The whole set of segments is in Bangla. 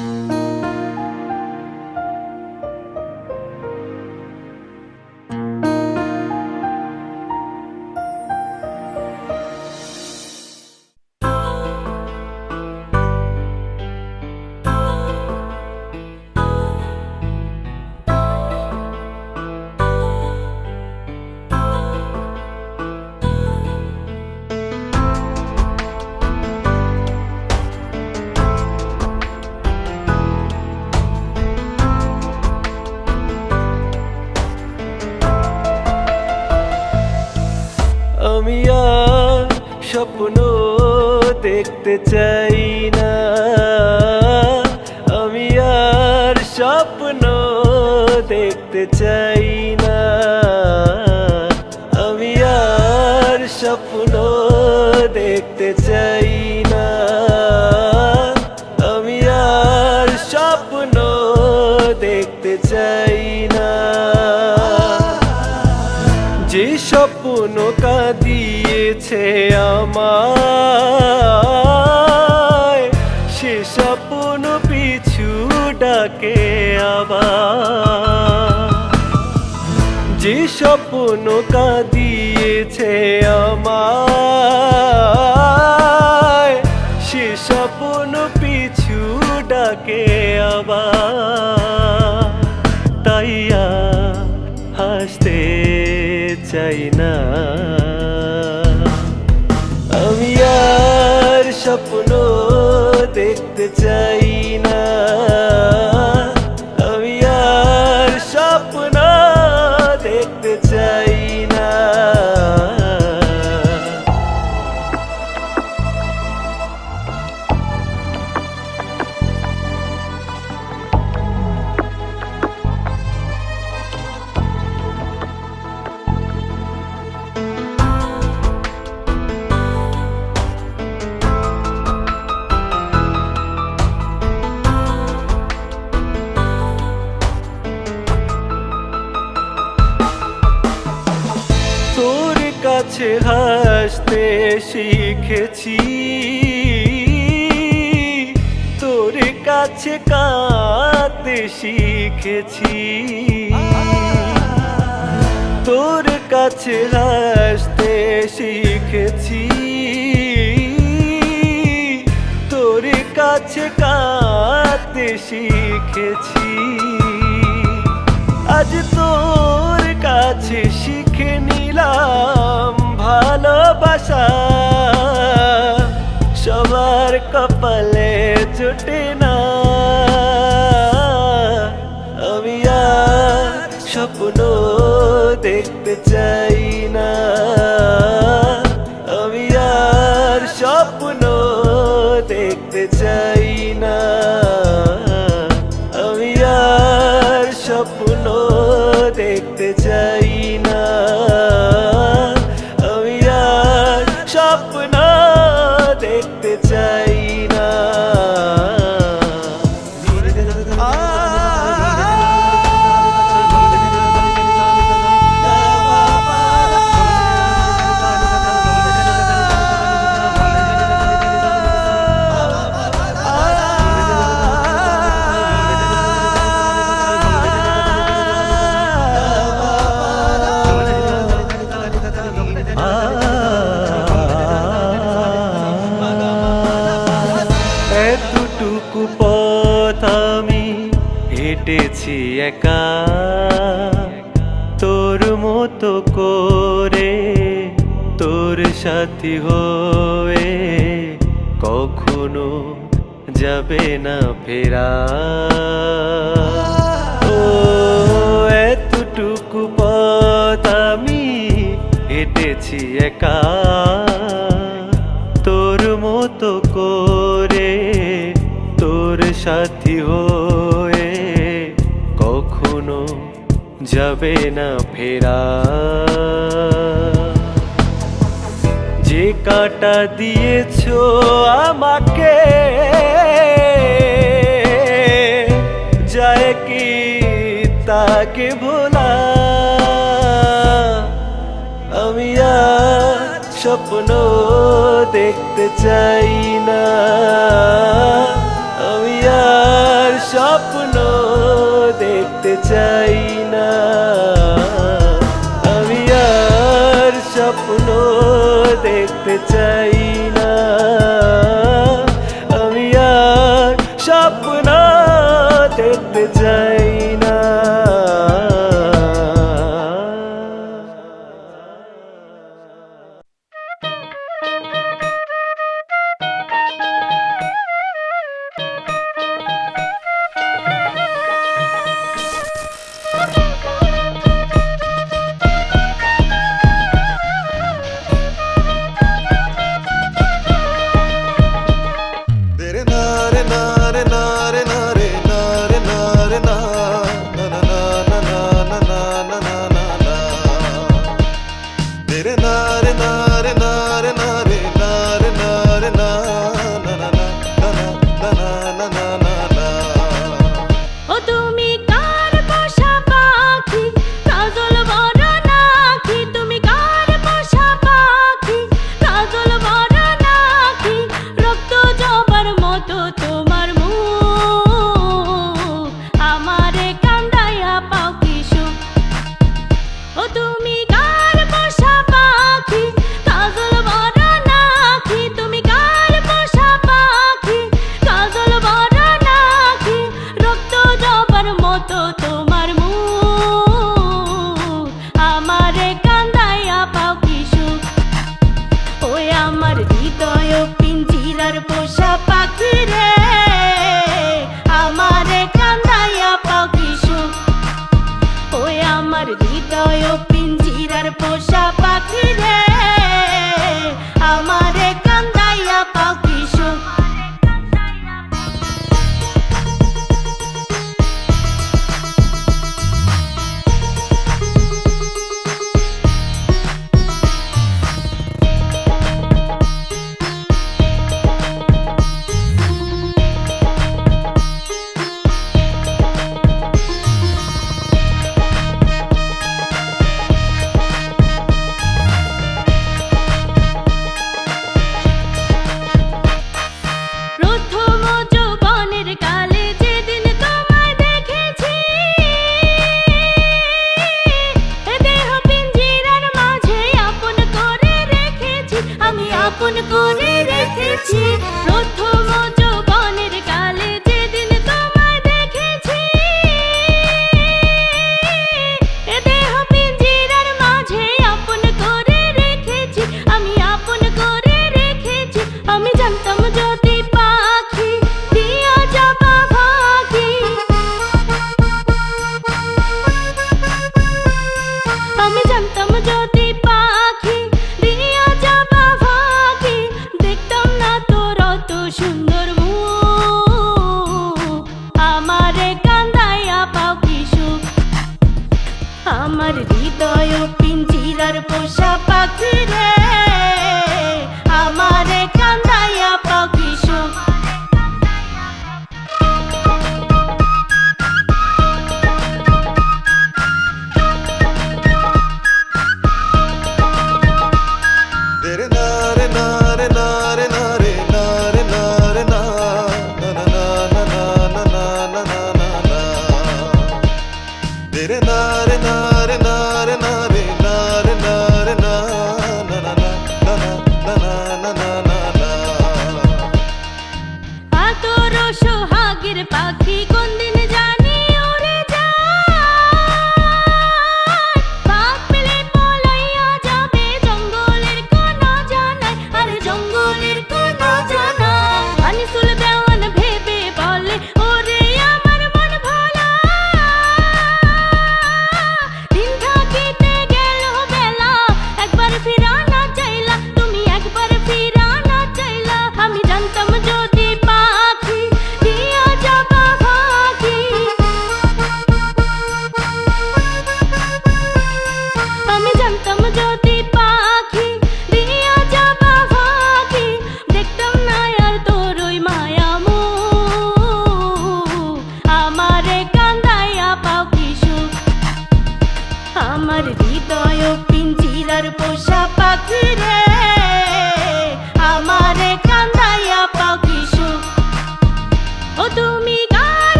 আমি দেখতে চাই না। আমি আর স্বপ্ন দেখতে চাই না। আমি আর স্বপ্ন দেখতে চাই না। আমি আর স্বপ্ন দেখতে চাই না। যে স্বপ্ন কাঁদিয়েছে আমায় যে স্বপ্ন কাঁদিয়েছে আমায়, সে স্বপ্ন পিছু ডাকে আবার। তাই আর হাসতে চাই না। আমি আর স্বপ্ন দেখতে চাই না। শিখেছি। তোর কাছে কাঁদতে শিখেছি। তোর কাছে হাসতে শিখেছি। তোর কাছে কাঁদতে শিখেছি। আজ তোর কাছে শিখে সবার কপালে জোটে না আমি আর স্বপ্ন দেখতে চাই যাবে না ফেরা। ও, এতটুকু পথ আমি হেঁটেছি একা। তোর মতো করে তোর সাথী হয়ে কখনো যাবে না ফেরা। যে কাটা দিয়েছ আমাকে, যায় কি তাকে ভোলা? আমি স্বপ্ন দেখতে চাই না। আমি আর স্বপ্ন দেখতে চাই না। দেখতে চাই।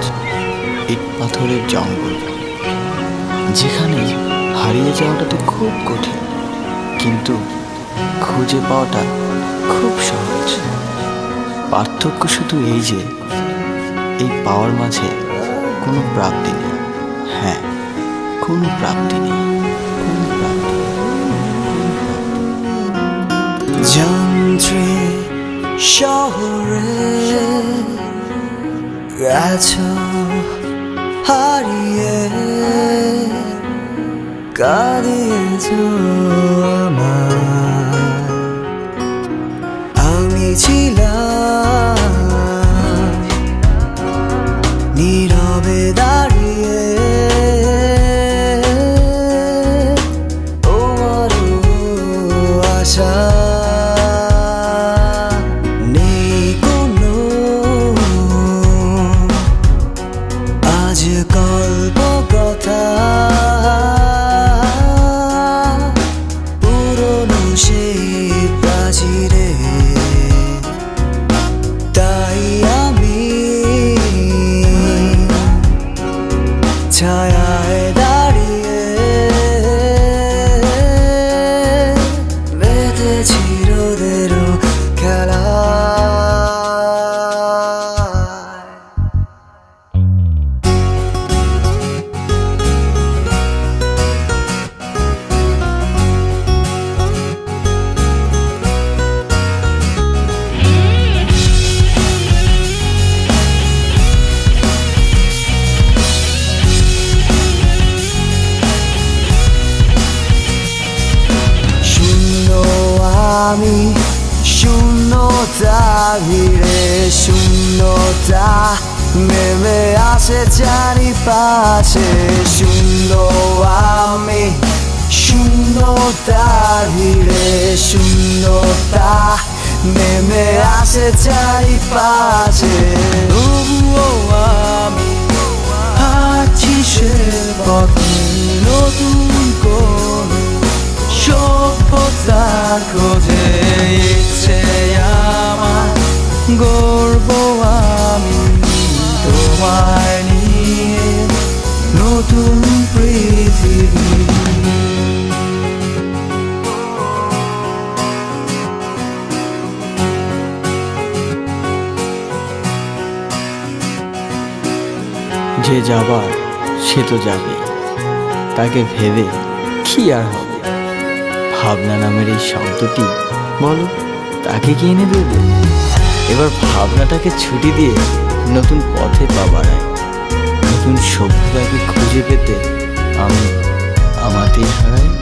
আজ ইট পাথরের জঙ্গল। যেখানে হারিয়ে যাওয়াটা তো খুব কঠিন, কিন্তু খুঁজে পাওয়াটা খুব সহজ। পার্থক্য শুধু এই যে, এই পাওয়ার মাঝে কোনো প্রাপ্তি নেই। হ্যাঁ কোনো প্রাপ্তি নেই। কোনো শহরে গেছো হারিয়ে কাঁদিয়েছ আমি শূন্যতা ভিড়ে শূন্যতা নেমে আসে চারিপাশে। শূন্য আমি শূন্যতা ভিড়ে শূন্যতা নেমে আসে চারিপাশে। তবুও আমি আছি সে পথে নতুন করে। সভ্যতা গর্ব নতুন যে যাবার সে তো যাবে। তাকে ভেবে কি আর হবে? ভাবনা নামের এই শব্দটি বলো তাকে কি এনে দেবে? এবার ভাবনাটাকে ছুটি দিয়ে নতুন পথে পা বাড়ায়। নতুন সভ্যতাকে খুঁজে পেতে আমি আমাতেই হারাই।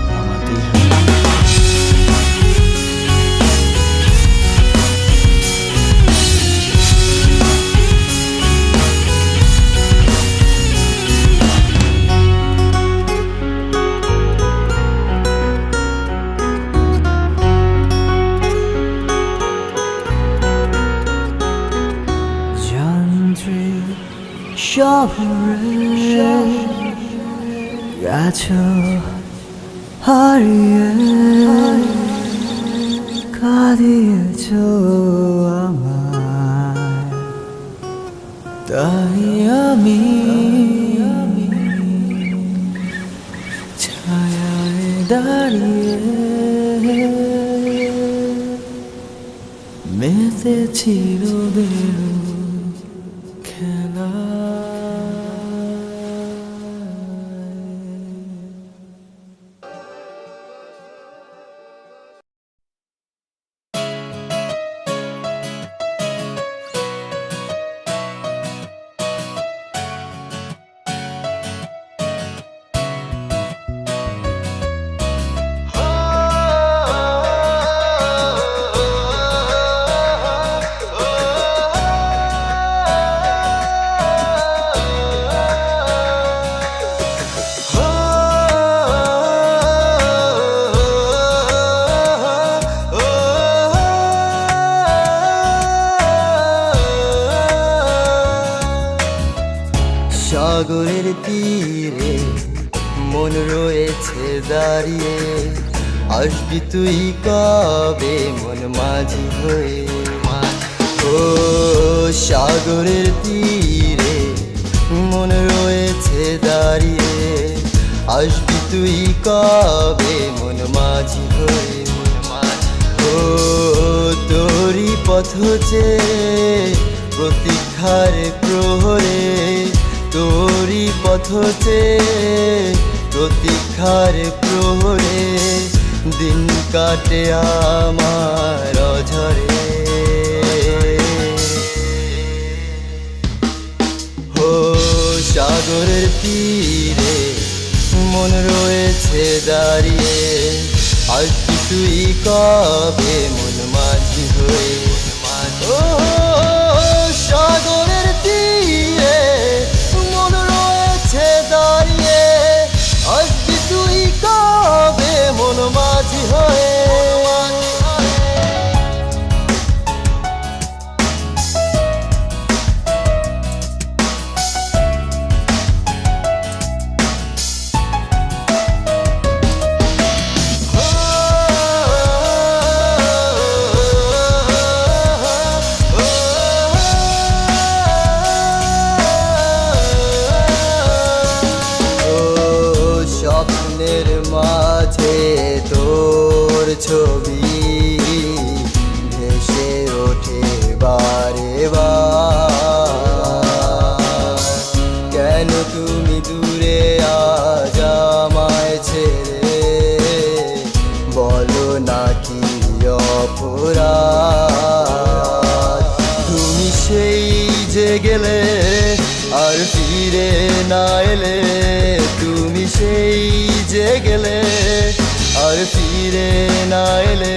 শহরে গেছো হারিয়ে কাঁদিয়েছ আমায়। তাই আমি ছায়ায় দাঁড়িয়ে মেতেছি রোদের খেলা। সাগরের তীরে মন রয়েছে দাঁড়িয়ে। আসবি তুই কবে মন মাঝি হয়ে? ও সাগরের তীরে মন রয়েছে দাঁড়িয়ে। আসবি তুই কবে মন মাঝি হয়ে? মন মাঝি ও তোরই পথ হচ্ছে প্রতীক্ষার প্রহরে। তোরি পথতে প্রতীক্ষার প্রহরে। দিন কাটে আমার অঝরে। হো সাগরের তীরে মন রয়েছে দাঁড়িয়ে। আর কিছুই কবে মন মাঝি হয়ে। মানো ভিজে গেলে আর ফিরে না এলে।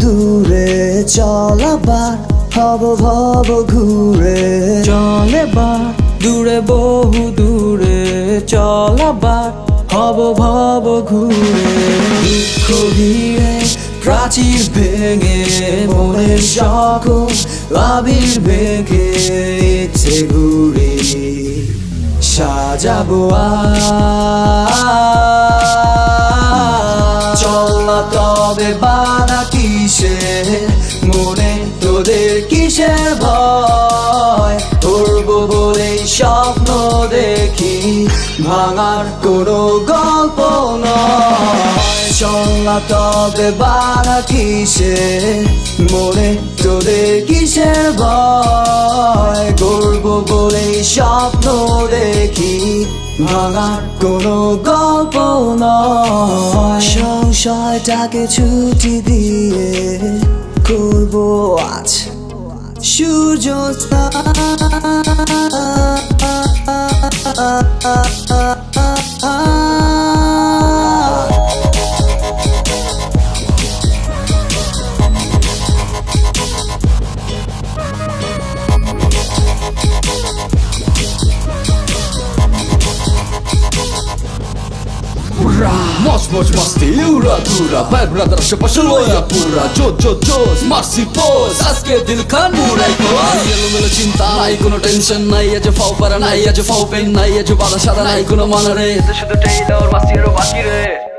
দূরে চলাবার হব ভব ঘুরে চলেবার। দূরে বহু দূরে চলাবার হব ভব ঘুরে। দুঃখ ভিড়ে প্রাচীর ভেঙে মনে সকল আবির ভেঙে, ইচ্ছে ঘুরে সাজাবো আ চল না তবে বাধা কিসে? মনে তোদের কিসের ভয়? করব বলে স্বপ্ন দেখি, ভাঙার কোনো গল্প নয়। চল না তবে বাধা কিসে? মনে তোদের কিসের ভয়? করব বলে স্বপ্ন দেখি ভাঙার কোনো গল্প নয়। সংশয়টাকে ছুটি দিয়ে করব আজ। সূর্য Mosh mosh masti উড়া ধুরা ভাই ব্রাদার আশেপাশে লয়া পুরা জোর জোর জোস মারসি পোজ আজকে দিল খান মুরাই কোস এলোমেলো চিন্তা নাই কোনো টেনশন নাই আজ ফাও পারা নাই আজ ফাও পেন নাই আজ বাধা সাদা নাই কোনো মানা রে শুধু টেইলর মাসিরও বাকি রে